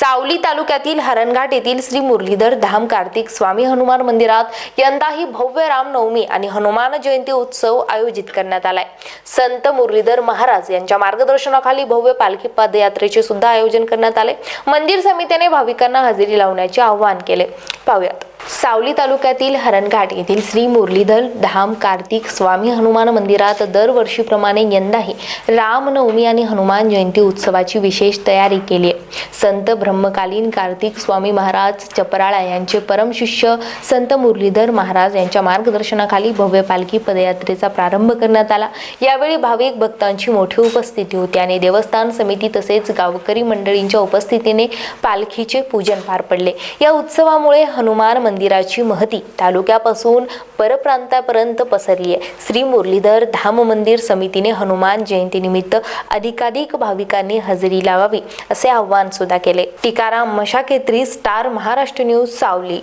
सावली तालुक्यातील हरणघाट येथील श्री मुरलीधर धाम कार्तिक स्वामी हनुमान मंदिरात यंदाही भव्य रामनवमी आणि हनुमान जयंती उत्सव आयोजित करण्यात आलाय. संत मुरलीधर महाराज यांच्या मार्गदर्शनाखाली भव्य पालखी पदयात्रेचे सुद्धा आयोजन करण्यात आले. मंदिर समितीने भाविकांना हजेरी लावण्याचे आवाहन केले. पाहुयात. सावली तालुक्यातील हरणघाट येथील श्री मुरलीधर धाम कार्तिक स्वामी हनुमान मंदिरात दरवर्षीप्रमाणे यंदाही रामनवमी आणि हनुमान जयंती उत्सवाची विशेष तयारी केली आहे. संत ब्रह्मकालीन कार्तिक स्वामी महाराज चपराळा यांचे परमशिष्य संत मुरलीधर महाराज यांच्या मार्गदर्शनाखाली भव्य पालखी पदयात्रेचा प्रारंभ करण्यात आला. यावेळी भाविक भक्तांची मोठी उपस्थिती होती आणि देवस्थान समिती तसेच गावकरी मंडळींच्या उपस्थितीने पालखीचे पूजन पार पडले. या उत्सवामुळे हनुमान मंदिर मंदिराची महती तालुक्यापासून परप्रांतापर्यंत पसरली आहे. श्री मुरलीधर धाम मंदिर समितीने हनुमान जयंतीनिमित्त अधिकाधिक भाविकांनी हजेरी लावावी असे आवाहन सुद्धा केले. Tikaram Mashaketri star Maharashtra news Sawali.